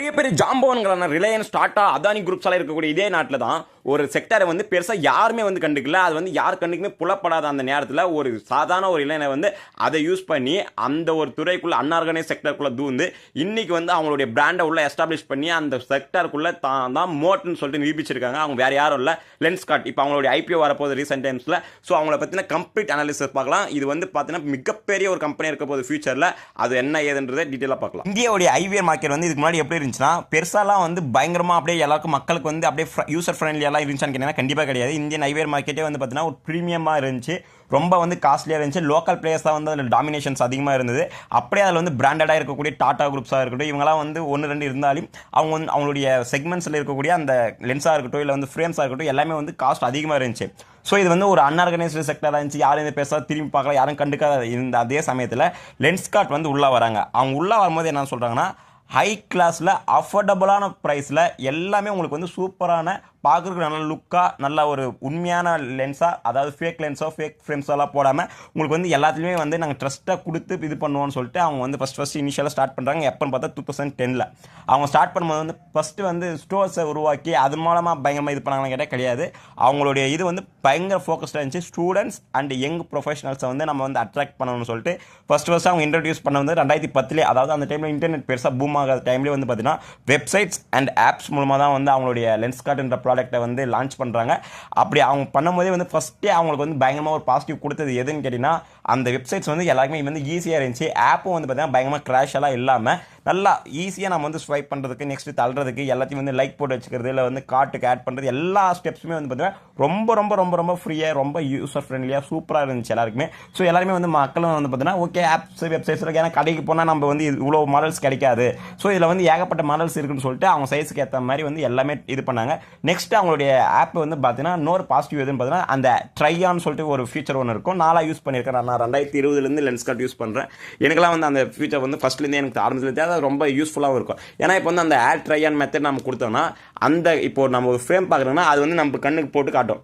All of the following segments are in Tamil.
பெரிய பெரிய ஜாம்பவன்களான ரிலையன்ஸ் டாடா அதானி குரூப்ஸ் எல்லாம் இருக்கக்கூடிய இதே நாட்டில் தான் ஒரு செக்டரை வந்து பெருசாக யாருமே வந்து கண்டுக்கல. அது வந்து யார் கண்டுக்குமே புலப்படாத அந்த நேரத்தில் ஒரு சாதாரண ஒரு இளைஞர் வந்து அதை யூஸ் பண்ணி அந்த ஒரு துறைக்குள்ளே அன்ஆர்கனைஸ் செக்டருக்குள்ளே தூந்து இன்னைக்கு வந்து அவங்களுடைய பிராண்டை உள்ள எஸ்டாப்ளிஷ் பண்ணி அந்த செக்டருக்குள்ளே தான் தான் மோட்னு சொல்லிட்டு நிரூபிச்சிருக்காங்க. அவங்க வேறு யாரும் இல்லை. லென்ஸ்கார்ட் இப்போ அவங்களுடைய ஐபிஓ வரப்போகுது ரீசெண்ட் டைம்ஸில் ஸோ அவங்கள பற்றின கம்ப்ளீட் அனாலிசிஸ் பார்க்கலாம். இது வந்து பார்த்தீங்கன்னா மிகப்பெரிய ஒரு கம்பெனி இருக்க போகுது ஃபியூச்சரில் அது என்ன ஏதுன்றதை டீட்டெயிலாக பார்க்கலாம். இந்தியாவுடைய ஐவிஆர் மார்க்கெட் வந்து இதுக்கு முன்னாடி எப்படி இருந்துச்சுன்னா பெருசாலாம் வந்து பயங்கரமாக அப்படியே எல்லாருக்கும் மக்களுக்கு வந்து அப்படியே யூசர் எல்லாம் இருந்துச்சான்னு கேட்டீங்கன்னா கண்டிப்பாக கிடையாது. இந்தியன் ஐவிஆர் மார்க்கெட்டே வந்து பார்த்தீங்கன்னா ஒரு ப்ரீமியமாக இருந்துச்சு. ரொம்ப வந்து காஸ்ட்லியாக இருந்துச்சு. லோக்கல் பிளேயர்ஸ் தான் வந்து அதில் டாமினேஷன்ஸ் அதிகமாக இருந்தது. அப்படியே அதில் வந்து பிராண்டடாக இருக்கக்கூடிய டாடா குரூப்ஸாக இருக்கட்டும் இவங்களாம் வந்து ஒன்று ரெண்டு இருந்தாலும் அவங்க வந்து அவங்களுடைய செக்மெண்ட்ஸில் இருக்கக்கூடிய அந்த லென்ஸாக இருக்கட்டும் இல்லை வந்து ஃப்ரேம்ஸாக இருக்கட்டும் எல்லாமே வந்து காஸ்ட் அதிகமாக இருந்துச்சு. ஸோ இது வந்து ஒரு அன்ஆர்கனைஸ்டு செக்டராக இருந்துச்சு. யாரும் இதை பேச திரும்பி பார்க்கல யாரும் கண்டுக்காத இருந்த அதே சமயத்தில் லென்ஸ் கார்ட் வந்து உள்ளே வராங்க. அவங்க உள்ளே வரும்போது என்ன சொல்கிறாங்கன்னா ஹை கிளாஸில் அஃபோர்டபுளான ப்ரைஸில் எல்லாமே உங்களுக்கு வந்து சூப்பரான பார்க்குறதுக்கு நல்ல லுக்காக நல்ல ஒரு உண்மையான லென்ஸாக அதாவது ஃபேக் லென்ஸோ ஃபேக் ஃப்ரேம்ஸோ எல்லாம் போடாமல் உங்களுக்கு வந்து எல்லாத்துலேயுமே வந்து நாங்கள் ட்ரஸ்ட்டாக கொடுத்து இது பண்ணுவோம்னு சொல்லிட்டு அவங்க வந்து ஃபஸ்ட் ஃபஸ்ட் இனிஷியலாக ஸ்டார்ட் பண்ணுறாங்க எப்போன்னு பார்த்தா டூ தௌசண்ட் டெனில் அவங்க ஸ்டார்ட் பண்ணும்போது வந்து ஃபஸ்ட்டு வந்து ஸ்டோர்ஸை உருவாக்கி அது மூலமாக பயங்கரமாக இது பண்ணாங்கன்னு கேட்டால் கிடையாது. அவங்களுடைய இது வந்து பயங்கர ஃபோக்கஸ்டாக இருந்துச்சு. ஸ்டூடெண்ட்ஸ் அண்ட் யங் ப்ரொஃபஷனல்ஸை வந்து நம்ம வந்து அட்ராக்ட் பண்ணணும்னு சொல்லிட்டு ஃபஸ்ட் ஃபஸ்ட் அவங்க இன்ட்ரடியூஸ் பண்ண வந்து ரெண்டாயிரத்தி பத்துலேயே அதாவது அந்த டைமில் இன்டர்நெட் பெருசாக பூம் ஆகாத டைம்லேயே வந்து பார்த்தீங்கன்னா வெப்சைட்ஸ் அண்ட் ஆப்ஸ் மூலமாக தான் வந்து அவங்களுடைய லென்ஸ் கார்டுன்ற ப்ராடக்ட்டை வந்து லான்ச் பண்ணுறாங்க அப்படி அவங்க பண்ணும்போதே வந்து ஃபஸ்ட்டே அவங்களுக்கு வந்து பயங்கரமாக ஒரு பாசிட்டிவ் கொடுத்தது எதுன்னு கேட்டிங்கன்னா அந்த வெப்சைட்ஸ் வந்து எல்லாருக்குமே வந்து ஈஸியாக இருந்துச்சு. ஆப்பும் வந்து பார்த்தீங்கன்னா பயங்கரமாக கிராஷ் எல்லாம் இல்லாமல் நல்லா ஈஸியாக நம்ம வந்து ஸ்வைப் பண்ணுறதுக்கு நெக்ஸ்ட் தள்ளுறதுக்கு எல்லாத்தையும் வந்து லைக் போட்டு வச்சுக்கிறது இல்லை வந்து கார்ட்டுக்கு ஆட் பண்ணுறது எல்லா ஸ்டெப்ஸுமே வந்து பார்த்தீங்கன்னா ரொம்ப ரொம்ப ரொம்ப ரொம்ப ஃப்ரீயாக ரொம்ப யூசர் ஃப்ரெண்ட்லியாக சூப்பராக இருந்துச்சு எல்லாருக்குமே. ஸோ எல்லாருமே வந்து மக்களும் வந்து பார்த்தீங்கன்னா ஓகே ஆப்ஸ் வெப்சைட்ஸ் இருக்கு. ஏன்னா கடைக்கு போனால் நம்ம வந்து இவ்வளோ மாடல்ஸ் கிடைக்காது. ஸோ இதில் வந்து ஏகப்பட்ட மாடல்ஸ் இருக்குன்னு சொல்லிட்டு அவங்க சைஸுக்கு ஏற்ற மாதிரி வந்து எல்லாமே இது பண்ணாங்க. நெக்ஸ்ட் அவங்களுடைய ஆப் வந்து பார்த்தீங்கன்னா இன்னொரு பாசிட்டிவ் எதுன்னு பார்த்தீங்கன்னா அந்த ட்ரையான்னு சொல்லிட்டு ஒரு ஃபீச்சர் ஒன்று இருக்கும். நாளாக யூஸ் பண்ணியிருக்கேன். நான் ரெண்டாயிரத்தி இருபதுலேருந்து லென்ஸ் கார்ட் யூஸ் பண்ணுறேன் எனக்குலாம் வந்து அந்த ஃபீச்சர் வந்து ஃபஸ்ட்லேருந்து எனக்கு ஆரம்பத்துலேருந்து அது ரொம்ப யூஸ்ஃபுல்லாகவும் இருக்கும். ஏன்னா இப்போ வந்து அந்த ஆட் ட்ரையான் மெத்தட் நம்ம கொடுத்தோம்னா அந்த இப்போ நம்ம ஒரு ஃப்ரேம் பார்க்குறோம்னா அது வந்து நம்ம கண்ணுக்கு போட்டு காட்டும்.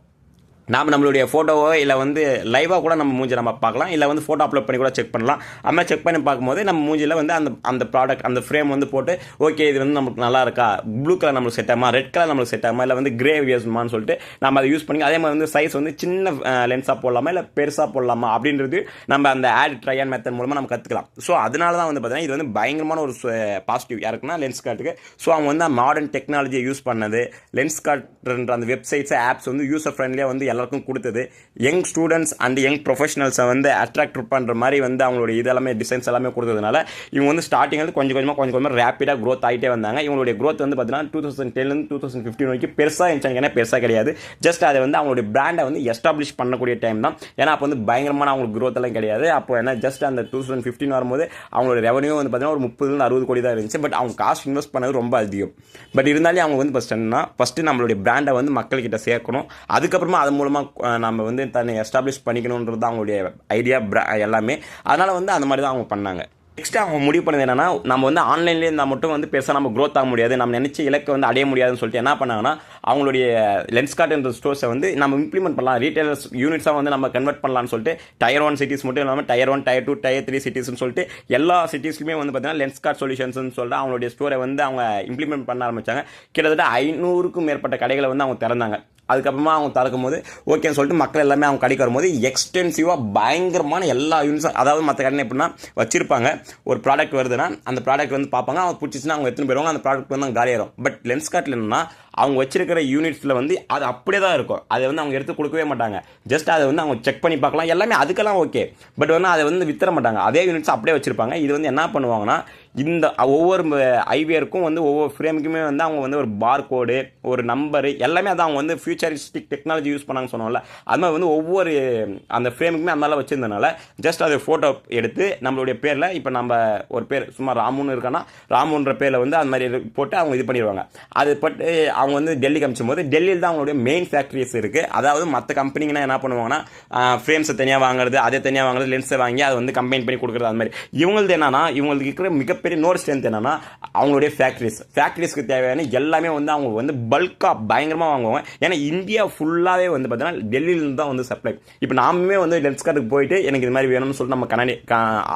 நாம் நம்மளுடைய ஃபோட்டோவோ இல்லை வந்து லைவாக கூட நம்ம மூஞ்சி நம்ம பார்க்கலாம். இல்லை வந்து ஃபோட்டோ அப்லோட் பண்ணி கூட செக் பண்ணலாம். அந்த மாதிரி செக் பண்ணி பார்க்கும்போது நம்ம மூஞ்சியில் வந்து அந்த அந்த ப்ராடக்ட் அந்த ஃப்ரேம் வந்து போட்டு ஓகே இது வந்து நமக்கு நல்லா இருக்கா? ப்ளூ கலர் நம்மளுக்கு செட் ஆகுமா? ரெட் கலர் நம்மளுக்கு செட் ஆகுமா? இல்லை வந்து கிரே வியஸ்மான்னு சொல்லிட்டு நம்ம அதை யூஸ் பண்ணி அதே மாதிரி வந்து சைஸ் வந்து சின்ன லென்ஸாக போடலாமா? இல்லை பெருசாக போடலாமா? அப்படின்றது நம்ம அந்த ஆட் ட்ரையன் மெத்தட் மூலமாக நம்ம கற்றுக்கலாம் ஸோ அதனால தான் வந்து பார்த்தீங்கன்னா இது வந்து பயங்கரமான ஒரு பாசிட்டிவ் யாருக்குன்னா லென்ஸ் கார்ட்டுக்கு ஸோ அவங்க வந்து மாடர்ன் டெக்னாலஜியை யூஸ் பண்ணது. லென்ஸ் கார்ட்ன்ற அந்த வெப்சைட்ஸ் ஆப்ஸ் வந்து யூசர் ஃப்ரெண்ட்லியாக வந்து எல்லாருக்கும் கொடுத்தது. யங் ஸ்டூடெண்ட்ஸ் அண்ட் யங் ப்ரொஃபஷனல்ஸை வந்து அட்ராக்ட் பண்ணுற மாதிரி வந்து அவங்களுடைய இதெல்லாமே டிசைன்ஸ் எல்லாமே கொடுத்ததுனால இவங்க வந்து ஸ்டார்டிங் வந்து கொஞ்சம் கொஞ்சமாக கொஞ்சம் கொஞ்சமாக ரேப்பிடாக க்ரோத் ஆகிட்டே வந்தாங்க. இவங்களுடைய க்ரோத் வந்து பார்த்தீங்கன்னா டூ தௌசண்ட் டென்லேருந்து டூ தௌசண்ட் ஃபிஃப்டின் வரைக்கும் பெருசாக இருந்துச்சு. ஏன்னா பெருசாக கிடையாது. ஜஸ்ட் அதை வந்து அவங்களுடைய பிராண்டை வந்து எஸ்டாப்ளிஷ் பண்ணக்கூடிய டைம் தான். ஏன்னா அப்போ வந்து பயங்கரமான அவங்களுக்கு க்ரோத் எல்லாம் கிடையாது. அப்போ என்ன ஜஸ்ட் அந்த டூ தௌசண்ட் ஃபிஃப்டின் வரும்போது அவங்களோட ரெவன்யூ வந்து பார்த்தீங்கன்னா ஒரு முப்பதுலேருந்து அறுபது கோடி தான் இருந்துச்சு. பட் அவங்க காசு இன்வெஸ்ட் பண்ணது ரொம்ப அதிகம். பட் இருந்தாலும் அவங்க வந்து ஃபஸ்ட் என்னன்னா ஃபஸ்ட்டு நம்மளுடைய பிராண்டை வந்து மக்கள்கிட்ட சேர்க்கணும். அதுக்கப்புறமா அது மூலமாக நம்ம வந்து தன்னை எஸ்டாப்ளிஷ் பண்ணிக்கணுன்றது தான் அவங்களுடைய ஐடியா ப்ரா எல்லாமே. அதனால் வந்து அந்த மாதிரி தான் அவங்க பண்ணாங்க. நெக்ஸ்ட் அவங்க முடிவு பண்ணது என்னன்னா நம்ம வந்து ஆன்லைன்லேயே இருந்தால் மட்டும் வந்து பெருசாக நம்ம க்ரோத் ஆக முடியாது. நம்ம நினச்ச இலக்கை வந்து அடைய முடியாதுன்னு சொல்லிட்டு என்ன பண்ணாங்கன்னா அவங்களுடைய லென்ஸ் கார்டுன்ற ஸ்டோர்ஸை வந்து நம்ம இம்ப்ளிமெண்ட் பண்ணலாம். ரீட்டைலர்ஸ் யூனிட்ஸாக வந்து நம்ம கன்வெர்ட் பண்ணலாம்னு சொல்லிட்டு டயர் ஒன் சிட்டிஸ் மட்டும் இல்லாமல் tier one tier two tier three சிட்டிஸ்னு சொல்லிட்டு எல்லா சிட்டிஸ்லையுமே வந்து பார்த்தீங்கன்னா லென்ஸ் கார்ட் சொல்யூஷன்ஸ்னு சொல்லிட்டு அவங்களுடைய ஸ்டோரை வந்து அவங்க இம்ப்ளிமெண்ட் பண்ண ஆரம்பிச்சாங்க. கிட்டத்தட்ட ஐநூறுக்கும் மேற்பட்ட கடைகளை வந்து அவங்க திறந்தாங்க. அதுக்கப்புறமா அவங்க திறக்கும் போது ஓகேன்னு சொல்லிட்டு மக்கள் எல்லாமே அவங்க கடைக்கு வரும்போது எக்ஸ்டென்சிவாக பயங்கரமான எல்லா யூனிட்ஸும் அதாவது மற்ற கடை எப்படின்னா வச்சிருப்பாங்க. ஒரு ப்ராடக்ட் வருதுன்னா அந்த ப்ராடக்ட் வந்து பார்ப்பாங்க. அவங்க பிடிச்சிச்சுன்னா அவங்க எடுத்துன்னு போயிடுவாங்க. அந்த ப்ராடக்ட் வந்து அவங்க காலியாயிரும். பட் லென்ஸ் கார்ட்டில் என்னன்னா அவங்க வச்சிருக்கிற யூனிட்ஸில் வந்து அது அப்படியே தான் இருக்கும். அதை வந்து அவங்க எடுத்து கொடுக்கவே மாட்டாங்க. ஜஸ்ட் அதை வந்து அவங்க செக் பண்ணி பார்க்கலாம். எல்லாமே அதுக்கெல்லாம் ஓகே பட் வந்து அதை வந்து வித்தர மாட்டாங்க. அதே யூனிட்ஸ் அப்படியே வச்சிருப்பாங்க. இது வந்து என்ன பண்ணுவாங்கன்னா இந்த ஒவ்வொரு ஐவியருக்கும் வந்து ஒவ்வொரு ஃப்ரேமுக்குமே வந்து அவங்க வந்து ஒரு பார் கோடு ஒரு நம்பரு எல்லாமே அதான் அவங்க வந்து ஃபியூச்சரிஸ்டிக் டெக்னாலஜி யூஸ் பண்ணாங்க சொன்னோம்ல அது மாதிரி வந்து ஒவ்வொரு அந்த ஃப்ரேமுக்குமே அந்த மாதிரி வச்சிருந்தனால ஜஸ்ட் அது ஃபோட்டோ எடுத்து நம்மளுடைய பேரில் இப்போ நம்ம ஒரு பேர் சும்மா ராமுன்னு இருக்கான்னா ராமுன்ற பேரில் வந்து அந்த மாதிரி போட்டு அவங்க இது பண்ணிடுவாங்க. அது பட்டு அவங்க வந்து டெல்லி கமிச்சும் போது டெல்லியில் தான் அவங்களுடைய மெயின் ஃபேக்ட்ரிஸ் இருக்குது அதாவது மற்ற கம்பெனிங்கன்னா என்ன பண்ணுவாங்கன்னா ஃப்ரேம்ஸை தனியாக வாங்குறது அதை தனியாக வாங்குறது லென்ஸை வாங்கி அதை வந்து கம்பைன் பண்ணி கொடுக்குறது அந்த மாதிரி. இவங்களது என்னன்னா இவங்களுக்கு இருக்கிற மிகப்பெரிய மிகப்பெரிய இன்னொரு ஸ்ட்ரென்த் என்னன்னா அவங்களுடைய ஃபேக்ட்ரிஸ் ஃபேக்ட்ரிஸ்க்கு தேவையான எல்லாமே வந்து அவங்க வந்து பல்காக பயங்கரமாக வாங்குவாங்க. ஏன்னா இந்தியா ஃபுல்லாகவே வந்து பார்த்தீங்கன்னா டெல்லியிலேருந்து தான் வந்து சப்ளை இப்போ நாமே வந்து லென்ஸ்கார்ட்டுக்கு போயிட்டு எனக்கு இது மாதிரி வேணும்னு சொல்லிட்டு நம்ம கனடி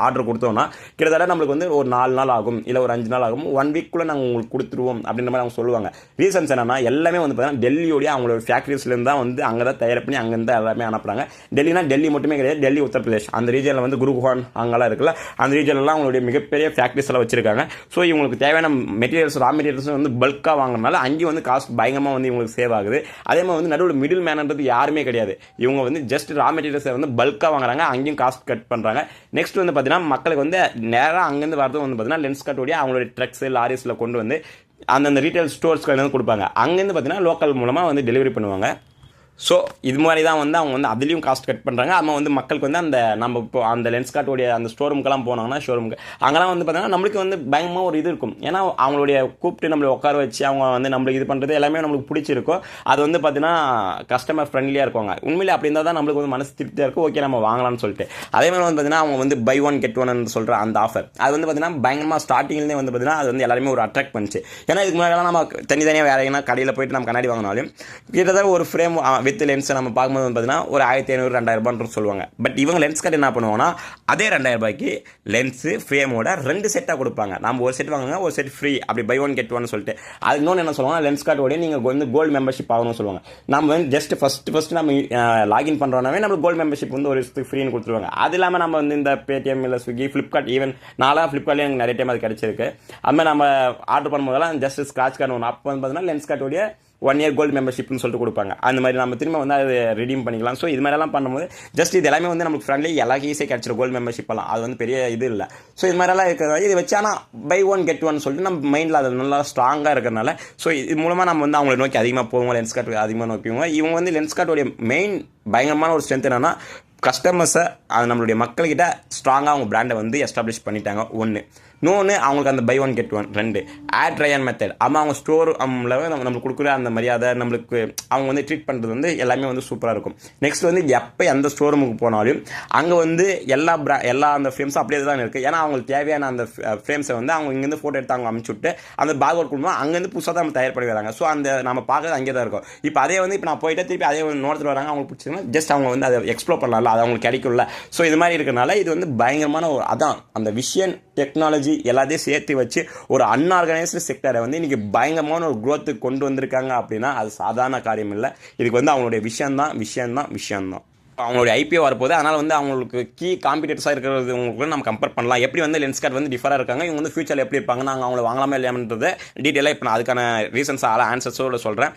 ஆர்டர் கொடுத்தோம்னா கிட்டத்தட்ட நம்மளுக்கு வந்து ஒரு நாலு நாள் ஆகும் இல்லை ஒரு அஞ்சு நாள் ஆகும். ஒன் வீக்குள்ளே நாங்கள் உங்களுக்கு கொடுத்துருவோம் அப்படின்ற மாதிரி அவங்க சொல்லுவாங்க. ரீசன்ஸ் என்னன்னா எல்லாமே வந்து பார்த்தீங்கன்னா டெல்லியோடைய அவங்களோட ஃபேக்ட்ரிஸ்லேருந்து தான் வந்து அங்கே தான் தயார் பண்ணி அங்கேருந்து எல்லாமே அனுப்புறாங்க. டெல்லினா டெல்லி மட்டுமே கிடையாது டெல்லி உத்தரப்பிரதேஷ். அந்த ரீஜனில் வந்து குருகுஹான் அங்கெல்லாம் இருக்குல்ல அந்த ரீஜன்லாம் அவங்களுடைய மிகப்பெரிய ஃபேக்ட்ரிஸ் எல்லாம் வச்சுருக்காங்க. ஸோ இவங்களுக்கு தேவையான மெட்டீரியல்ஸ் ரா மெட்டீரியல்ஸும் வந்து பல்காக வாங்குறதுனால அங்கேயும் வந்து காஸ்ட் பயங்கரமாக வந்து இவங்களுக்கு சேவ் ஆகுது. அதே மாதிரி வந்து நடுவில் மிடில் மேனன்றது யாருமே கிடையாது. இவங்க வந்து ஜஸ்ட் ரா மெட்டீரியல்ஸை வந்து பல்காக வாங்குறாங்க அங்கேயும் காஸ்ட் கட் பண்ணுறாங்க நெக்ஸ்ட் வந்து பார்த்தீங்கன்னா மக்களுக்கு வந்து நேராக அங்கேருந்து வரது வந்து பார்த்தீங்கன்னா லென்ஸ் கட்டோடைய அவங்களுடைய ட்ரக்ஸ் லாரிஸில் கொண்டு வந்து அந்தந்த ரீட்டைல் ஸ்டோர்ஸ்க்கு வந்து கொடுப்பாங்க. அங்கேருந்து பார்த்தீங்கன்னா லோக்கல் மூலமாக வந்து டெலிவரி பண்ணுவாங்க. ஸோ இது மாதிரி தான் வந்து அவங்க வந்து அதுலேயும் காஸ்ட் கட் பண்ணுறாங்க அம்மா வந்து மக்களுக்கு வந்து அந்த நம்ம இப்போ அந்த லென்ஸ் கார்ட்டோடைய அந்த ஸ்டோரூமுக்கெல்லாம் போனாங்கன்னா ஷோரூமுக்கு அங்கெல்லாம் வந்து பார்த்தீங்கன்னா நம்மளுக்கு வந்து பயங்கரமாக ஒரு இது இருக்கும். ஏன்னா அவங்களுடைய கூப்பிட்டு நம்மளை உட்கார வச்சு அவங்க வந்து நம்மளுக்கு இது பண்ணுறது எல்லாமே நம்மளுக்கு பிடிச்சிருக்கும். அது வந்து பார்த்தீங்கன்னா கஸ்டமர் ஃப்ரெண்ட்லியாக இருப்பாங்க. உண்மையிலே அப்படி இருந்தால் தான் நம்மளுக்கு வந்து மனசு திருப்தியாக இருக்கும். ஓகே நம்ம வாங்கலாம்னு சொல்லிட்டு. அதே மாதிரி வந்து பார்த்தீங்கன்னா அவங்க வந்து பை ஒன் கெட் ஒன் சொல்கிற அந்த ஆஃபர் அது வந்து பார்த்தீங்கன்னா பயங்கரமாக ஸ்டார்டிங்லேயே வந்து பார்த்தீங்கன்னா அது வந்து எல்லாருமே ஒரு அட்ராக்ட் பண்ணுச்சு. ஏன்னா இதுக்கு முன்னாடிலாம் நம்ம தனித்தனியாக வேறு எங்கன்னா கடையில் போயிட்டு நம்ம கண்ணாடி வாங்கினாலும் கிட்டத்தட்ட ஒரு ஃப்ரேம் வித் லென்ஸை நம்ம பார்க்கும்போது வந்து பார்த்தீங்கன்னா ஒரு ஆயிரத்தி ஐநூறு ரெண்டாயிரரூபான்னு சொல்லுவாங்க. பட் இவங்க லென்ஸ் கட் என்ன பண்ணுவாங்கன்னா அதே ரெண்டாயிரம் ரூபாய்க்கு லென்ஸு ஃப்ரேமோட ரெண்டு செட்டாக கொடுப்பாங்க. நம்ம ஒரு செட் வாங்குங்க ஒரு செட் ஃப்ரீ அப்படி பை ஒன் கெட் ஒன்னு சொல்லிட்டு. அது இன்னொன்று என்ன சொல்லுவாங்க லென்ஸ் கார்டோடய நீங்கள் வந்து கோல்டு மெம்பர்ஷிப் ஆகணும்னு சொல்லுவாங்க. நம்ம வந்து ஜஸ்ட் ஃபஸ்ட் ஃபஸ்ட்டு நம்ம லாகின் பண்ணுறோனாவே நம்ம கோல்டு மெம்பர்ஷிப் வந்து ஒரு ஃப்ரீன்னு கொடுத்துருவாங்க. அது இல்லாமல் நம்ம வந்து இந்த பேடிஎம் இல்லை ஸ்விக்கி ஃப்ளிப்கார்ட் ஈவன் நாளாக ஃப்ளிப்கார்ட்லேயே எனக்கு நிறைய டைம் அது கிடச்சிருக்கு. அது மாதிரி நம்ம ஆர்டர் பண்ணும்போதெல்லாம் ஜஸ்ட் ஸ்க்ராட்ச் கார்டு ஒன்று அப்போ வந்து பார்த்தீங்கன்னா லென்ஸ் கார்டோடைய ஒன் இயர் கோல்டு மெம்பர்ஷிப்னு சொல்லிட்டு கொடுப்பாங்க. அந்த மாதிரி நம்ம திரும்ப வந்து அதை ரிடீம் பண்ணிக்கலாம். ஸோ இது மாதிரிலாம் பண்ணும்போது ஜஸ்ட் இது எல்லாமே வந்து நமக்கு ஃப்ரெண்ட்லி எல்லா ஈஸியாக கிடச்சிரும். கோல்டு மெம்பர்ஷிப் எல்லாம். அது வந்து பெரிய இது இல்லை. ஸோ இது மாதிரிலாம் இருக்கிறதால இது வச்சு ஆனால் பை ஒன் கெட் ஒன் சொல்லிட்டு நம்ம மைண்டில் அது நல்லா ஸ்ட்ராங்காக இருக்கிறனால ஸோ இது மூலமாக நம்ம வந்து அவங்களை நோக்கி அதிகமாக போவோம் லென்ஸ் கார்டு அதிகமாக நோக்கிவோங்க இவங்க வந்து லென்ஸ் கார்டோடைய மெயின் பயங்கரமான ஒரு ஸ்ட்ரென்த் என்னன்னா கஸ்டமர்ஸை அது நம்மளுடைய மக்கள்கிட்ட ஸ்ட்ராங்காக அவங்க பிராண்டை வந்து எஸ்டாப்ளிஷ் பண்ணிட்டாங்க. ஒன்று இன்னொன்று அவங்களுக்கு அந்த பை ஒன் கெட் ஒன் ரெண்டு. ஆட் ட்ரையன் மெத்தட் ஆமாம் அவங்க ஸ்டோர் நம்மளுக்கு கொடுக்குற அந்த மரியாதை நம்மளுக்கு அவங்க வந்து ட்ரீட் பண்ணுறது வந்து எல்லாமே வந்து சூப்பராக இருக்கும். நெக்ஸ்ட் வந்து எப்போ எந்த ஸ்டோர் ரூமுக்கு போனாலும் அங்கே வந்து எல்லா ப்ரா எல்லா அந்த ஃப்ரேம்ஸும் அப்படியே தான் இருக்குது ஏன்னா அவங்களுக்கு தேவையான அந்த ஃப்ரேம்ஸை வந்து அவங்க இங்கேருந்து ஃபோட்டோ எடுத்து அவங்க அமுச்சு விட்டு அந்த பேக் ஒர்க் கொடுப்போம் அங்கேருந்து புதுசாக தான் நம்ம தயார் பண்ணி வராங்க. ஸோ அந்த நம்ம பார்க்குறது அங்கே தான் இருக்கும். இப்போ அதே வந்து இப்போ நான் போயிட்டு திருப்பி அதே வந்து நோட்டத்தில் வராங்க அவங்களுக்கு பிடிச்சிங்கன்னா ஜஸ்ட் அவங்க வந்து அதை எக்ஸ்ப்ளோர் பண்ணலாம்ல அது அவங்களுக்கு கிடைக்கும்ல. ஸோ இது மாதிரி இருக்கிறனால இது வந்து பயங்கரமான ஒரு அதான் அந்த விஷன் டெக்னாலஜி எல்லாத்தையும் சேர்த்து வச்சு ஒரு அன்ஆர்கனைஸ்டு செக்டரை வந்து இன்றைக்கி பயங்கரமான ஒரு குரோத்துக்கு கொண்டு வந்திருக்காங்க அப்படின்னா அது சாதாரண காரியம் இல்லை. இதுக்கு வந்து அவங்களுடைய விஷயந்தான் விஷயம்தான் விஷயந்தான் அவங்களுடைய ஐபிஓ வரப்போது அதனால் வந்து அவங்களுக்கு கீ காம்படிட்டர்ஸாக இருக்கிறது உங்களுக்கு நம்ம கம்பேர் பண்ணலாம். எப்படி வந்து லென்ஸ் கார்டு வந்து டிஃபராக இருக்காங்க இவங்க வந்து ஃபியூச்சரில் எப்படி இருப்பாங்க நாங்கள் அவங்கள வாங்கலாமா இல்லையான்றது டீட்டெயிலாக இப்போ நான் அதுக்கான ரீசன்ஸ் ஆல ஆன்சர்ஸோட சொல்கிறேன்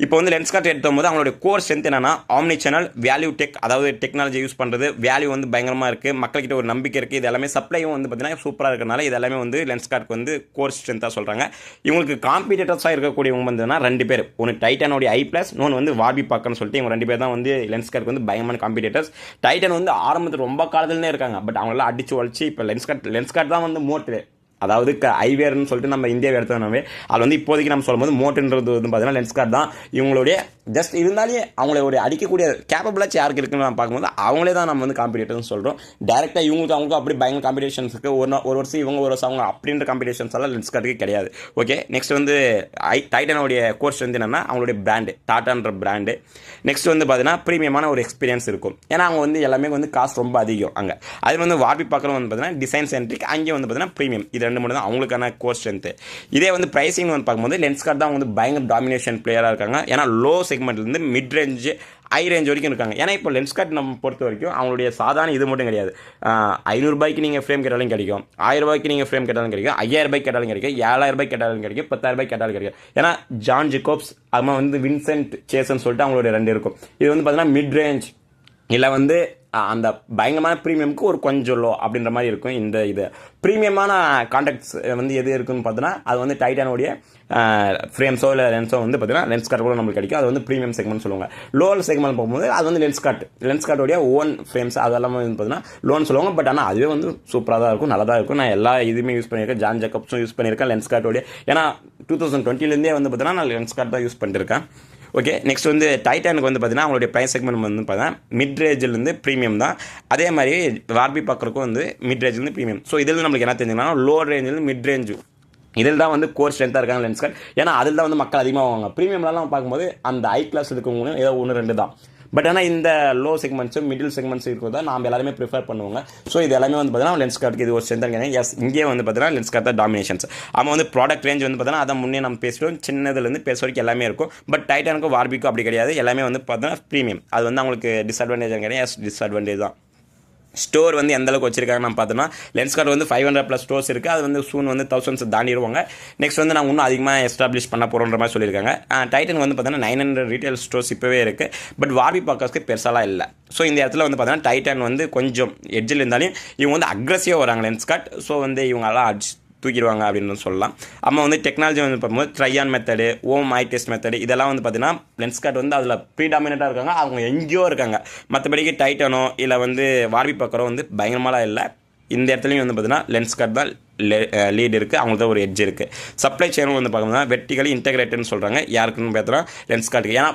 இப்போ வந்து லென்ஸ் கார்ட் எடுத்தும் போது அவங்களுடைய கோர் ஸ்ட்ரென்த் என்னன்னா ஆம்னி சேனல் வேல்யூ டெக் அதாவது டெக்னாலஜி யூஸ் பண்ணுறது வேல்யூ வந்து பயங்கரமாக இருக்குது மக்கள்கிட்ட ஒரு நம்பிக்கை இருக்குது இது எல்லாமே சப்ளையும் வந்து பார்த்தீங்கன்னா சூப்பராக இருக்கிறனால இது எல்லாமே வந்து லென்ஸ் கார்டுக்கு வந்து கோர் ஸ்ட்ரென்த்தாக சொல்கிறாங்க இவங்களுக்கு காம்படிட்டர்ஸாக இருக்கக்கூடியவங்க வந்துன்னா ரெண்டு பேர். ஒன்று டைட்டனோடைய ஐ ப்ளஸ் இன்னொன்று வந்து வாபி பாக்கன்னு சொல்லிட்டு இவங்க ரெண்டு பேர் தான் வந்து லென்ஸ்கார்ட் வந்து பயமான காம்படிட்டர்ஸ் டைட்டன் வந்து ஆரம்பத்தில் ரொம்ப காலத்துலேயே இருக்காங்க பட் அவங்களாம் அடிச்சு உழைச்சி இப்போ லென்ஸ் கார்ட் தான் வந்து மோட்டு அதாவது ஐவேர்னு சொல்லிட்டு நம்ம இந்தியாவை எடுத்தோம்னாவே அது வந்து இப்போதைக்கு நம்ம சொல்லும்போது மோட்டுன்றது வந்து பார்த்தீங்கன்னா லென்ஸ் கார்டு தான். இவங்களுடைய ஜஸ்ட் இருந்தாலே அவங்களுடைய அடிக்கக்கூடிய கேப்பபிளாச்சு யாருக்கு இருக்குன்னு நம்ம பார்க்கும்போது அவங்களே தான் நம்ம வந்து காம்படிட்டர்னு சொல்கிறோம் டேரெக்டாக இவங்களுக்கு அவங்களுக்கு அப்படி பயங்கர காம்படிஷன்ஸ் இருக்குது ஒரு ஒரு வருஷம் இவங்க ஒரு வருஷம் அவங்க அப்படின்ற காம்படிஷன்ஸ் எல்லாம் லென்ஸ் கார்டுக்கு கிடையாது. ஓகே நெக்ஸ்ட் வந்து ஐ டைட்டனுடைய கோர்ஸ் வந்து என்னென்னா அவங்களுடைய பிராண்டு டாட்டான்ற பிராண்டு நெக்ஸ்ட் வந்து பார்த்தீங்கன்னா ப்ரீமியமான ஒரு எக்ஸ்பீரியன்ஸ் இருக்கும். ஏன்னா அவங்க வந்து எல்லாமே வந்து காசு ரொம்ப அதிகம் அங்கே. அது வந்து வார்பி பார்க்குறது வந்து பார்த்தீங்கன்னா டிசைன் சென்ட்ரிக் அங்கே வந்து பார்த்தீங்கன்னா ப்ரீமியம் இது ரெண்டு மட்டும் தான் அவங்களுக்கான கோர் ஸ்ட்ரென்த்து இதே வந்து ப்ரைஸிங்னு வந்து பார்க்கும்போது லென்ஸ் கார்டு தான் அவங்க வந்து பயங்கர டாமினேஷன் பிளேயராக இருக்காங்க. ஏன்னா லோ செக்மெண்ட்லேருந்து மிட் ரேஞ்சு ஹை ரேஞ்ச் வரைக்கும் இருக்காங்க. ஏன்னா இப்போ லென்ஸ் கார்ட் நம்ம பொறுத்த வரைக்கும் அவங்களுடைய சாதாரண இது மட்டும் கிடையாது. ஐநூறுபாய்க்கு நீங்கள் ஃப்ரேம் கேட்டாலும் கிடைக்கும். ஆயிரம் ரூபாய்க்கு நீங்கள் ஃப்ரேம் கேட்டாலும் கிடைக்கும். ஐயாயிரம் ரூபாய்க்கு கேட்டாலும் கிடைக்கும். ஏழாயிரம் ரூபாய்க்கு கேட்டாலும் கிடைக்கும். பத்தாயிரம் கேட்டாலும் கிடைக்கும். ஏன்னா ஜான் ஜிகோப்ஸ் அதுமாதிரி வந்து வின்சென்ட் சேசன் சொல்லிட்டு அவங்களுடைய ரெண்டு இருக்கும். இது வந்து பார்த்தீங்கன்னா மிட் ரேஞ்ச் இல்லை வந்து அந்த பயங்கரமான ப்ரீமியம்க்கு ஒரு கொஞ்சம் லோ அப்படின்ற மாதிரி இருக்கும் இந்த இது. ப்ரீமியமான காண்டாக்ட்ஸ் வந்து எது இருக்குன்னு பார்த்தோன்னா அது வந்து டைட்டானோடைய ஃப்ரேம்ஸோ இல்லை லென்ஸோ வந்து பார்த்தீங்கன்னா லென்ஸ் கார்டு கூட நம்மளுக்கு கிடைக்கும். அது வந்து ப்ரீமியம் செக்மெண்ட் சொல்லுவாங்க. லோவர் செக்மெண்ட் போகும்போது அது வந்து லென்ஸ் கார்ட் லென்ஸ் கார்டோடைய ஓன் ஃப்ரேம்ஸ் அதெல்லாம் வந்து பார்த்தீங்கன்னா லோன் சொல்லுவாங்க. பட் ஆனால் அதுவே வந்து சூப்பராக தான் இருக்கும் நல்லதாக இருக்கும். நான் எல்லா இதுவுமே யூஸ் பண்ணியிருக்கேன். ஜான் ஜக்கப்ஸும் யூஸ் பண்ணியிருக்கேன் லென்ஸ் கார்டோடைய ஏன்னா டூ தௌசண்ட் டுவெண்ட்டிலேருந்தே வந்து பார்த்தீங்கன்னா நான் லென்ஸ் கார்டு தான் யூஸ் பண்ணியிருக்கேன் ஓகே நெக்ஸ்ட் வந்து டைட்டானுக்கு வந்து பார்த்தீங்கன்னா அவங்களுடைய ப்ரைஸ் செக்மெண்ட் வந்து பார்த்தீங்கன்னா மிட் ரேஞ்சிலேருந்து ப்ரீமியம் தான். அதே மாதிரி வார்பி பார்க்குறக்கும் வந்து மிட் ரேஞ்சிலேருந்து ப்ரீமியம் ஸோ இதில் நம்மளுக்கு என்ன தெரிஞ்சுக்கணும்னா லோ ரேஞ்சிலேருந்து மிட் ரேஞ்சு இதில் தான் வந்து கோர் ஸ்ட்ரென்த்தாக இருக்காங்க லென்ஸ் கார்டு ஏன்னா அதில் தான் வந்து மக்கள் அதிகமாக வாங்குவாங்க. ப்ரீமியம்லாம் பார்க்கும்போது அந்த ஹை கிளாஸ் இருக்கவங்களும் ஏதோ ஒன்று ரெண்டு தான். பட் ஆனால் இந்த லோ செக்மெண்ட்ஸும் மிடில் செக்மெண்ட்ஸும் இருக்கிறது தான் நாம் எல்லாருமே ப்ரிஃபர் பண்ணுவாங்க. ஸோ இது எல்லாமே வந்து பார்த்தீங்கன்னா லென்ஸ் கார்டுக்கு இது ஒரு ஸ்ட்ரென்த் எஸ் இங்கே வந்து பார்த்தீங்கன்னா லென்ஸ் கார்டு தான் டாமினேஷன்ஸ் அவன் வந்து ப்ராடக்ட் ரேஞ்ச் வந்து பார்த்தீங்கன்னா அதை முன்னே நம்ம பேசுவோம் சின்னதுலேருந்து பேச வரைக்கும் எல்லாமே இருக்கும். பட் டைட்டானுக்கும் வார்பிக்கும் அப்படி கிடையாது. எல்லாமே வந்து பார்த்தீங்கன்னா ப்ரீமியம் அது வந்து அவங்களுக்கு டிஸ்அட்வான்டேஜ் கிடையாது எஸ் டிஸ்அட்வான்டேஜ் தான். ஸ்டோர் வந்து எந்தளவுக்கு வச்சிருக்காங்கன்னு வச்சிருக்காங்க நம்ம லென்ஸ் வந்து ஃபைவ் ஹண்ட்ரட் ப்ளஸ் ஸ்டோர்ஸ் இருக்குது அது வந்து சூன் வந்து தௌசண்ட்ஸ் தாண்டிடுவாங்க. நெக்ஸ்ட் வந்து நாங்கள் இன்னும் அதிகமாக எஸ்டாப்ளிஷ் பண்ண போகிறோன்ற மாதிரி சொல்லியிருக்காங்க. டைட்டன் வந்து பார்த்தீங்கன்னா நைன் ஹண்ட்ரட் ரீட்டைல் ஸ்டோர்ஸ் இப்போவே இருக்குது பட் வார்பி பாக்கர்ஸ்க்கு பெருசாலாம் இல்லை. ஸோ இந்த இடத்துல வந்து பார்த்தீங்கன்னா டைட்டன் வந்து கொஞ்சம் எட்ஜில் இருந்தாலும் இவங்க வந்து அக்ரஸிவாக வராங்க லென்ஸ்கார்ட் ஸோ வந்து இவங்களாம் அடிச்சு தூக்கிடுவாங்க அப்படின்னு சொல்லலாம். அம்மா வந்து டெக்னாலஜி வந்து பார்க்கும்போது try on method home eye test method இதெல்லாம் வந்து பார்த்தீங்கன்னா லென்ஸ்கார்ட் வந்து அதில் ப்ரீடாமினட்டாக இருக்காங்க. அவங்க எங்கேயோ இருக்காங்க. மற்றபடிக்கு டைட்டனோ இல்லை வந்து வார்பி பக்கரோ வந்து பயங்கரமாலாம் இல்லை. இந்த இடத்துலையும் வந்து பார்த்தீங்கன்னா லென்ஸ்கார்ட் தான் லீடு இருக்குது அவங்களுக்கு ஒரு எட்ஜ் இருக்குது சப்ளை செயினும் வந்து பார்க்கணும்னா வெர்டிகலி இன்டெகிரேட்டட்னு சொல்கிறாங்க யாருக்குன்னு பார்த்தோன்னா லென்ஸ் கார்டுக்கு ஏன்னா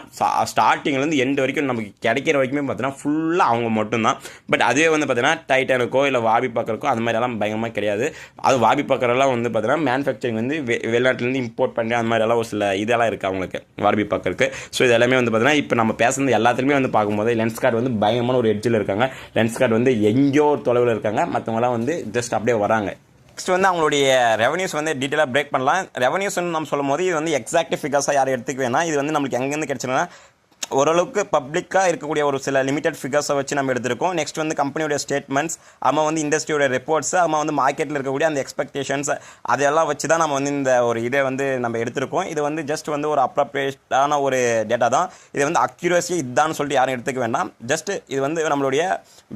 ஸ்டார்டிங்லேருந்து எண்டு வரைக்கும் நமக்கு கிடைக்கிற வரைக்குமே பார்த்தீங்கன்னா ஃபுல்லாக அவங்க மட்டும்தான். பட் அதுவே வந்து பார்த்தீங்கன்னா டைட்டனுக்கோ இல்லை வாபி பார்க்குறக்கோ அந்த மாதிரியெல்லாம் பயங்கரமாக கிடையாது. அது வாபி பார்க்கறெல்லாம் வந்து பார்த்தீங்கன்னா மேனுஃபேக்சரிங் வந்து வெ வெளிநாட்டிலேருந்து இம்போர்ட் பண்ணி அந்த மாதிரியெல்லாம் ஒரு சில இதெல்லாம் இருக்குது அவங்களுக்கு வாபி பார்க்கறதுக்கு. ஸோ இது எல்லாமே வந்து பார்த்தீங்கன்னா இப்போ நம்ம பேசுறது எல்லாத்துலேயுமே வந்து பார்க்கும்போது லென்ஸ் கார்டு வந்து பயங்கரமான ஒரு எட்ஜில் இருக்காங்க. லென்ஸ் கார்டு வந்து எங்கேயோ ஒரு தொலைவில் இருக்காங்க. மற்றவங்களாம் வந்து ஜஸ்ட் அப்படியே வராங்க. நெக்ஸ்ட் வந்து அவங்களுடைய ரெவன்யூஸ் வந்து டீட்டெயிலாக பிரேக் பண்ணலாம். ரெவன்யூஸ்னு நம்ம சொல்லும் போது இது வந்து எக்ஸாக்ட் ஃபிகர்ஸாக யாரும் எடுத்துக்க வேணாம். இது வந்து நம்மளுக்கு எங்கேருந்து கிடைச்சிருன்னா ஓரளவுக்கு பப்ளிக்காக இருக்கக்கூடிய ஒரு சில லிமிடெட் ஃபிகர்ஸை வச்சு நம்ம எடுத்திருக்கோம். நெக்ஸ்ட் வந்து கம்பெனியோட ஸ்டேட்மெண்ட்ஸ் அம்மா வந்து இண்டஸ்ட்ரியோட ரிப்போர்ட்ஸ் அம்மா வந்து மார்க்கெட்டில் இருக்கக்கூடிய அந்த எக்ஸ்பெக்டேஷன்ஸ் அதெல்லாம் வச்சு தான் நம்ம வந்து இந்த ஒரு இதை வந்து நம்ம எடுத்திருக்கோம். இது வந்து ஜஸ்ட் வந்து ஒரு அப்ரோப்ரியேட்டான ஒரு டேட்டா தான். இது வந்து அக்யூரஸி இதுதான் சொல்லிட்டு யாரும் எடுத்துக்க வேண்டாம். ஜஸ்ட் இது வந்து நம்மளுடைய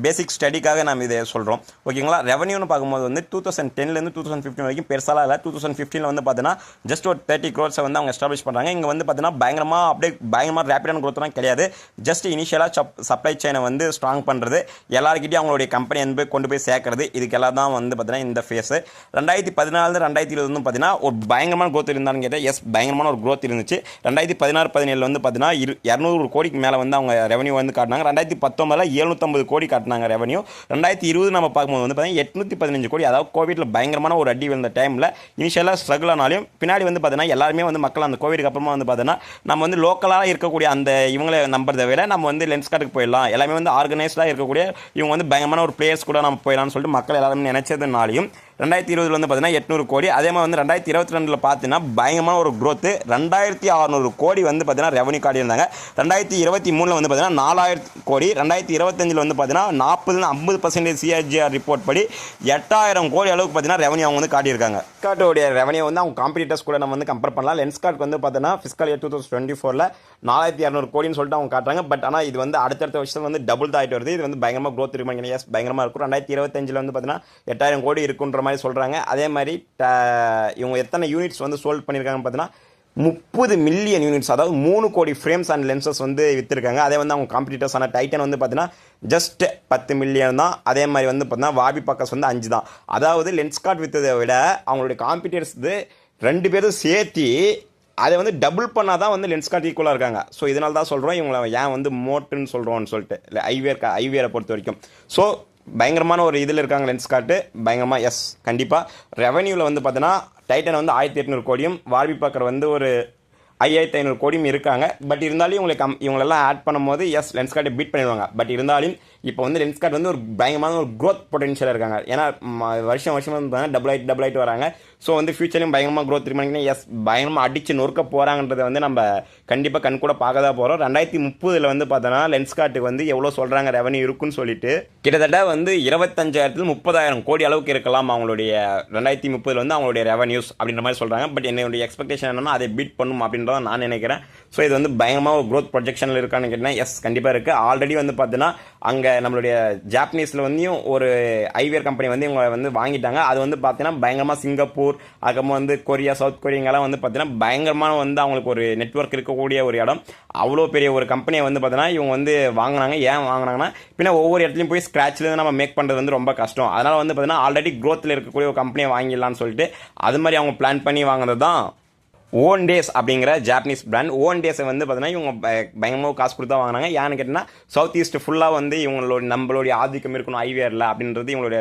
பேசிக் ஸ்டடிக்காக நம்ம இதை சொல்கிறோம் ஓகேங்களா ரெவன்யூன்னு பார்க்கும்போது வந்து டூ தௌசண்ட் டென்லேருந்து டூ தௌசண்ட் ஃபிஃப்டின் வரைக்கும் பெருசாலாம் இல்லை. டூ தௌசண்ட் ஃபிஃப்டினில் வந்து பார்த்தீங்கன்னா ஜஸ்ட் ஒரு தேர்ட்டி க்ரோர்ஸை வந்து அவங்க எஸ்டாப்ளிஷ் பண்ணுறாங்க இங்கே வந்து பார்த்தீங்கன்னா பயங்கரமாக அப்படியே பயங்கரமாக ரேப்பிடான க்ரோத்லாம் கிடையாது. ஜஸ்ட் இனிஷியலாக சப் சப்ளை செயினை வந்து ஸ்ட்ராங் பண்ணுறது எல்லாருக்கிட்டையும் அவங்களுடைய கம்பெனி அன்பு கொண்டு போய் சேர்க்கறது. இதுக்கெல்லாம் தான் வந்து பார்த்தீங்கன்னா இந்த ஃபேஸு ரெண்டாயிரத்தி பதினாலு ரெண்டாயிரத்தி இருபது வந்து பார்த்தீங்கன்னா ஒரு பயங்கரமான க்ரோத் இருந்தான்னு கேட்டால் எஸ் பயங்கரமான ஒரு க்ரோத் இருந்துச்சு. ரெண்டாயிரத்தி பதினாறு பதினேழு வந்து பார்த்தீங்கன்னா இரு இரநூறு கோடிக்கு மேலே வந்து அவங்க ரெவன்யூ வந்து காட்டினாங்க. ரெண்டாயிரத்தி பத்தொம்பதில் எழுநூற்றம்பது கோடி காட்டினாங்க ரெவன்யூ ரெண்டாயிரத்தி இருபது நம்ம பார்க்கும்போது வந்து பார்த்தீங்கன்னா எட்நூற்றி பதினஞ்சு கோடி. அதாவது கோவிட்டில் பயங்கரமான ஒரு அடி விழுந்த டைமில் இனிஷியலாக ஸ்ட்ரகிள் ஆனாலும் பின்னாடி வந்து பார்த்தீங்கன்னா எல்லாருமே வந்து மக்கள் அந்த கோவிடுக்கு அப்புறமா வந்து பார்த்தீங்கன்னா நம்ம வந்து லோக்கலாக இருக்கக்கூடிய அந்த இவங்களை நம்புறதை விட நம்ம வந்து லென்ஸ் கார்டுக்கு போயிடலாம். எல்லாமே வந்து ஆர்கனைஸ்டாக இருக்கக்கூடிய இவங்க வந்து பயங்கரமான ஒரு பிளேயர்ஸ் கூட நம்ம போயிடலாம்னு சொல்லிட்டு மக்கள் எல்லாருமே நினைச்சதுனாலையும் ரெண்டாயிரத்தி இருபதுல வந்து பார்த்தீங்கன்னா எட்நூறு கோடி. அதே மாதிரி வந்து ரெண்டாயிரத்தி இருபத்தி ரெண்டில் பார்த்தீங்கன்னா பயங்கரமான ஒரு க்ரோத்து ரெண்டாயிரத்தி அறநூறு கோடி வந்து பார்த்தீங்கன்னா ரெவன்யூ கார்டு இருந்தாங்க ரெண்டாயிரத்தி இருபத்தி மூணில் வந்து பார்த்தீங்கன்னா நாலாயிரத்தி கோடி. ரெண்டாயிரத்தி இருபத்தஞ்சில் வந்து பார்த்தீங்கன்னா நாற்பதுல ஐம்பது பர்சன்டேஜ் சிஆர்ஜிஆர் ரிப்போர்ட் படி எட்டாயிரம் கோடி அளவுக்கு பார்த்தீங்கன்னா ரெவன்யூ அவங்க வந்து காட்டியிருக்காங்க. கார்டோடைய ரெவன்யூ வந்து அவங்க காம்படிட்டர்ஸ் கூட நம்ம வந்து கம்பேர் பண்ணலாம். லென்ஸ் கார்டு வந்து பார்த்தீங்கன்னா fiscal year two thousand twenty ஃபோரில் நாலாயிரத்தி இரநூறு கோடின்னு சொல்லிட்டு அவங்க காட்டுறாங்க. பட் ஆனால் இது வந்து அடுத்தடுத்த வருஷத்தில் வந்து டபுள் தான் ஆகிட்டு வருது. இது வந்து பயங்கரமாக க்ரோத் இருக்கும் எஸ் பயங்கரமாக இருக்கும். ரெண்டாயிரத்தி இருபத்தஞ்சில் வந்து பார்த்தீங்கன்னா எட்டாயிரம் கோடி இருக்குன்ற மாதிரி சொல்கிறாங்க அதே மாதிரி ட- இவங்க எத்தனை யூனிட்ஸ் வந்து சோல்ட் பண்ணியிருக்காங்கன்னு பார்த்தீங்கன்னா முப்பது மில்லியன் யூனிட்ஸ் அதாவது மூணு கோடி ஃப்ரேம்ஸ் அண்ட் லென்சஸ் வந்து விற்றுருக்காங்க அதே வந்து அவங்க காம்படிட்டர்ஸான டைட்டன் வந்து பார்த்தீங்கன்னா ஜஸ்ட் பத்து மில்லியன் தான். அதே மாதிரி வந்து பார்த்தீங்கன்னா வாபி பக்கஸ் வந்து அஞ்சு தான். அதாவது லென்ஸ் கார்ட் விற்றதை விட அவங்களுடைய காம்படிட்டர்ஸ் ரெண்டு பேரும் சேர்த்து அதை வந்து டபுள் பண்ணால் தான் வந்து லென்ஸ் கார்ட் ஈக்குவலாக இருக்காங்க. ஸோ இதனால தான் சொல்கிறோம் இவங்களை ஏன் வந்து மோட்டுன்னு சொல்கிறோம்னு சொல்லிட்டு இல்லை ஐவியர் ஐவியரை பொறுத்த வரைக்கும். ஸோ பயங்கரமான ஒரு இதில் இருக்காங்க லென்ஸ் கார்ட்டு பயங்கரமாக எஸ் கண்டிப்பாக ரெவன்யூவில் வந்து பார்த்தீங்கன்னா டைட்டன் வந்து ஆயிரத்தி எட்நூறு கோடியும் வாழ்வி பாக்கர் வந்து ஒரு ஐயாயிரத்தி ஐநூறு கோடியும் இருக்காங்க. பட் இருந்தாலும் இவங்களுக்கு கம் இவங்களெல்லாம் ஆட் பண்ணும்போது எஸ் லென்ஸ் கார்டை பீட் பண்ணிடுவாங்க. பட் இருந்தாலும் இப்போ வந்து லென்ஸ் கார்ட் வந்து ஒரு பயங்கரமான ஒரு க்ரோத் பொட்டன்ஷியல் இருக்காங்க. ஏன்னா வருஷம் வருஷம் வந்து டபுள் ஆயிட்டு டபுள் ஆயிட்டு வராங்க. ஸோ வந்து ஃபியூச்சர்லையும் பயங்கரமாக க்ரோத் இருக்கு. எஸ் பயங்கரமாக அடித்து நொறுக்க போகிறாங்கன்றதை வந்து நம்ம கண்டிப்பாக கண் கூட பார்க்க தான் போகிறோம் ரெண்டாயிரத்தி முப்பதில் வந்து பார்த்தோன்னா லென்ஸ் கார்ட்டுக்கு வந்து எவ்வளோ சொல்கிறாங்க ரெவன்யூ இருக்குன்னு சொல்லிட்டு கிட்டத்தட்ட வந்து இருபத்தஞ்சாயிரத்துல முப்பதாயிரம் கோடி அளவுக்கு இருக்கலாம் அவங்களுடைய ரெண்டாயிரத்தி முப்பதில் வந்து அவங்களுடைய ரெவன்யூஸ் அப்படின்ற மாதிரி சொல்கிறாங்க பட் என்னுடைய எக்ஸ்பெக்டேஷன் என்னன்னா அதை பீட் பண்ணும் அப்படின்றத நான் நினைக்கிறேன். ஸோ இது வந்து பயங்கரமாக ஒரு க்ரோத் ப்ரொஜெக்ஷனில் இருக்கான்னு கேட்டிங்கன்னா எஸ் கண்டிப்பாக இருக்குது ஆல்ரெடி வந்து பார்த்தீங்கன்னா அங்கே நம்மளுடைய ஜாப்பனீஸில் வந்து ஒரு ஐவியர் கம்பெனி வந்து இவங்க வந்து வாங்கிட்டாங்க. அது வந்து பார்த்தீங்கன்னா பயங்கரமாக சிங்கப்பூர் அதுக்கப்புறம் வந்து கொரியா சவுத் கொரியாங்கெல்லாம் வந்து பார்த்தீங்கன்னா பயங்கரமான வந்து அவங்களுக்கு ஒரு நெட்ஒர்க் இருக்கக்கூடிய ஒரு இடம். அவ்வளோ பெரிய ஒரு கம்பெனியை வந்து பார்த்தீங்கன்னா இவங்க வந்து வாங்கினாங்க. ஏன் வாங்கினாங்கன்னா பின்னா ஒவ்வொரு இடத்துலையும் போய் ஸ்க்ராட்ச்லேருந்து நம்ம மேக் பண்ணுறது வந்து ரொம்ப கஷ்டம். அதனால் வந்து பார்த்தீங்கன்னா ஆல்ரெடி க்ரோத்தில் இருக்கக்கூடிய ஒரு கம்பெனியை வாங்கிடலாம்னு சொல்லிட்டு அது மாதிரி அவங்க பிளான் பண்ணி வாங்கினது தான் ஓன் டேஸ் அப்படிங்கிற ஜாப்பனீஸ் பிராண்ட் ஓன் டேஸை வந்து பார்த்தீங்கன்னா இவங்க ப- பயங்கரமாக காசு கொடுத்தா வாங்கினாங்க ஏன்னு கேட்டிங்கன்னா சவுத் ஈஸ்ட் ஃபுல்லாக வந்து இவங்களோட நம்மளுடைய ஆதிக்கம் இருக்கணும் ஐவியரில் அப்படின்றது இவங்களுடைய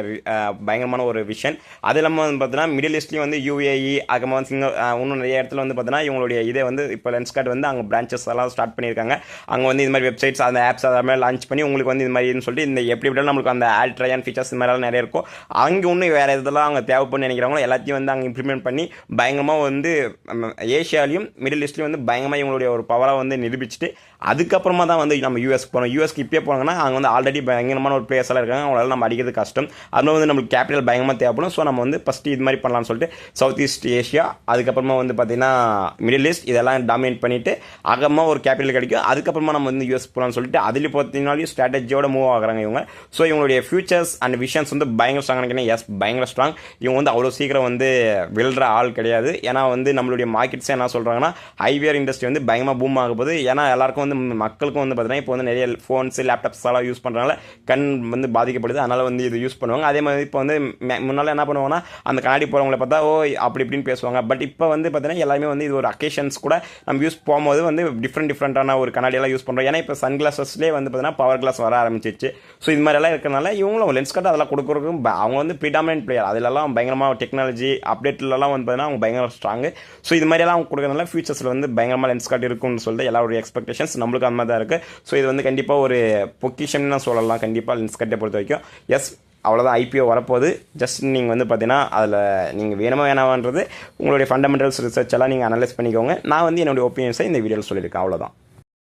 பயங்கரமான ஒரு விஷன் அது இல்லாமல் வந்து பார்த்தீங்கன்னா மிடில் ஈஸ்ட்லேயும் வந்து யூஏஇ அதுக்கப்புறமா வந்து சிங்க இன்னும் நிறைய இடத்துல வந்து பார்த்தீங்கன்னா இவங்களுடைய இதே வந்து இப்போ லென்ஸ்கார்ட் வந்து அங்கே பிரான்ச்சஸ் எல்லாம் ஸ்டார்ட் பண்ணியிருக்காங்க. அங்கே வந்து இது மாதிரி வெப்சைட்ஸ் அந்த ஆப்ஸ் அதை மாதிரி லான்ச் பண்ணி உங்களுக்கு வந்து இது மாதிரின்னு சொல்லிட்டு இந்த எப்படி எப்படி நம்மளுக்கு அந்த ஆல்ட்ரையான் ஃபீச்சர்ஸ் இந்த மாதிரிலாம் நிறைய இருக்கும் அங்கே இன்னும் வேறு இதெல்லாம் அவங்க தேவைப்படுன்னு நினைக்கிறாங்களோ எல்லாத்தையும் வந்து அங்கே இம்ப்ளிமெண்ட் பண்ணி பயங்கரமாக வந்து நம்ம ஏஷியாலையும் மிடில் ஈஸ்ட்லையும் வந்து பயங்கரமாக இவங்களுடைய ஒரு பவரை வந்து நிரூபிச்சுட்டு அதுக்கப்புறமா தான் வந்து நம்ம யூஎஸ் போகிறோம் யூஎஸ்க்கு இப்போயே போனாங்கன்னா அங்கே வந்து ஆல்ரெடி பயங்கரமான ஒரு பிளேயர்ஸ் எல்லாம் இருக்காங்க. அவங்களால நம்ம அடிக்கிறது கஷ்டம். அதனால வந்து நம்மளுக்கு கேபிட்டல் பயங்கரமாக தேவைப்படும். ஸோ நம்ம வந்து ஃபஸ்ட்டு இது மாதிரி பண்ணலாம்னு சொல்லிட்டு சவுத் ஈஸ்ட் ஏஷியா அதுக்கப்புறமா வந்து பார்த்தீங்கன்னா மிடில் ஈஸ்ட் இதெல்லாம் டாமினேட் பண்ணிவிட்டு அகமாக ஒரு கேபிட்டல் கிடைக்கும். அதுக்கப்புறமா நம்ம வந்து யூஎஸ் போகலாம்னு சொல்லிட்டு அதில் பார்த்தீங்கன்னாலும் ஸ்ட்ராட்டஜியோட மூவ் ஆகுறாங்க இவங்க. ஸோ இவங்களுடைய ஃபியூச்சர்ஸ் அண்ட் விஷன்ஸ் வந்து பயங்கர ஸ்ட்ராங் நினைக்கிறேன். எஸ் பயங்கர ஸ்ட்ராங் இவங்க வந்து அவ்வளோ சீக்கிரம் வந்து விழுற ஆள் கிடையாது. ஏன்னா வந்து நம்மளுடைய மார்க்கெட்ஸ் என்ன சொல்கிறாங்கன்னா ஹைவேர் இண்டஸ்ட்ரி வந்து பயங்கரமாக பூம் ஆக போகுது. ஏன்னா எல்லாருக்கும் வந்து மக்களுக்கும் வந்து பார்த்தீங்கன்னா இப்போ வந்து நிறைய ஃபோன்ஸ் லேப்டாப்ஸ் எல்லாம் யூஸ் பண்ணுறனால கண் வந்து பாதிக்கப்படுது. அதனால் வந்து இது யூஸ் பண்ணுவாங்க. அதே மாதிரி இப்போ வந்து மே- என்ன பண்ணுவாங்கன்னா அந்த கண்ணாடி போகிறவங்கள பார்த்தா ஓ அப்படி இப்படின்னு பேசுவாங்க. பட் இப்போ வந்து பார்த்தீங்கன்னா எல்லாமே வந்து இது ஒரு அக்கேஷன்ஸ் கூட நம்ம யூஸ் போகும்போது வந்து டிஃப்ரெண்ட் டிஃப்ரெண்ட்டான ஒரு கண்ணாடியெல்லாம் யூஸ் பண்ணுறோம் ஏன்னா இப்போ சன் கிளாஸஸ்லேயே வந்து பார்த்தீங்கன்னா பவர் கிளாஸ் வர ஆரம்பிச்சிச்சு ஸோ இது மாதிரிலாம் இருக்கிறனால இவங்களும் லென்ஸ் கட் அதெல்லாம் கொடுக்குறதுக்கும் அவங்க வந்து ப்ரிடாமினன்ட் பிளேயர் அதிலெல்லாம் பயங்கரமாக டெக்னாலஜி அப்டேட்லலாம் வந்து பார்த்தீங்கன்னா அவங்க பயங்கர ஸ்ட்ராங்கு ஸோ இது மாதிரியெல்லாம் அவங்க கொடுக்கறதுனால ஃபியூச்சர்ஸில் வந்து பயங்கரமாக லென்ஸ் கார்டு இருக்கும்னு சொல்லிட்டு எல்லாருடைய எக்ஸ்பெக்டேஷன்ஸ் நம்மளுக்கு அந்த மாதிரி தான் இருக்குது ஸோ இது வந்து கண்டிப்பாக ஒரு பொக்கிஷன் சொல்லலாம். கண்டிப்பாக லென்ஸ் கட்டை பொறுத்த வரைக்கும். எஸ் அவ்வளோதான் ஐபிஓ வரப்போகுது. ஜஸ்ட் நீங்கள் வந்து பார்த்தீங்கன்னா அதில் நீங்கள் வேணுமா வேணாமான்றது உங்களுடைய ஃபண்டமெண்டல்ஸ் ரிசர்ச் எல்லாம் நீங்கள் அனலைஸ் பண்ணிக்கோங்க. நான் வந்து என்னுடைய ஒப்பீனியன்ஸை இந்த வீடியோவில் சொல்லியிருக்கேன். அவ்வளோதான்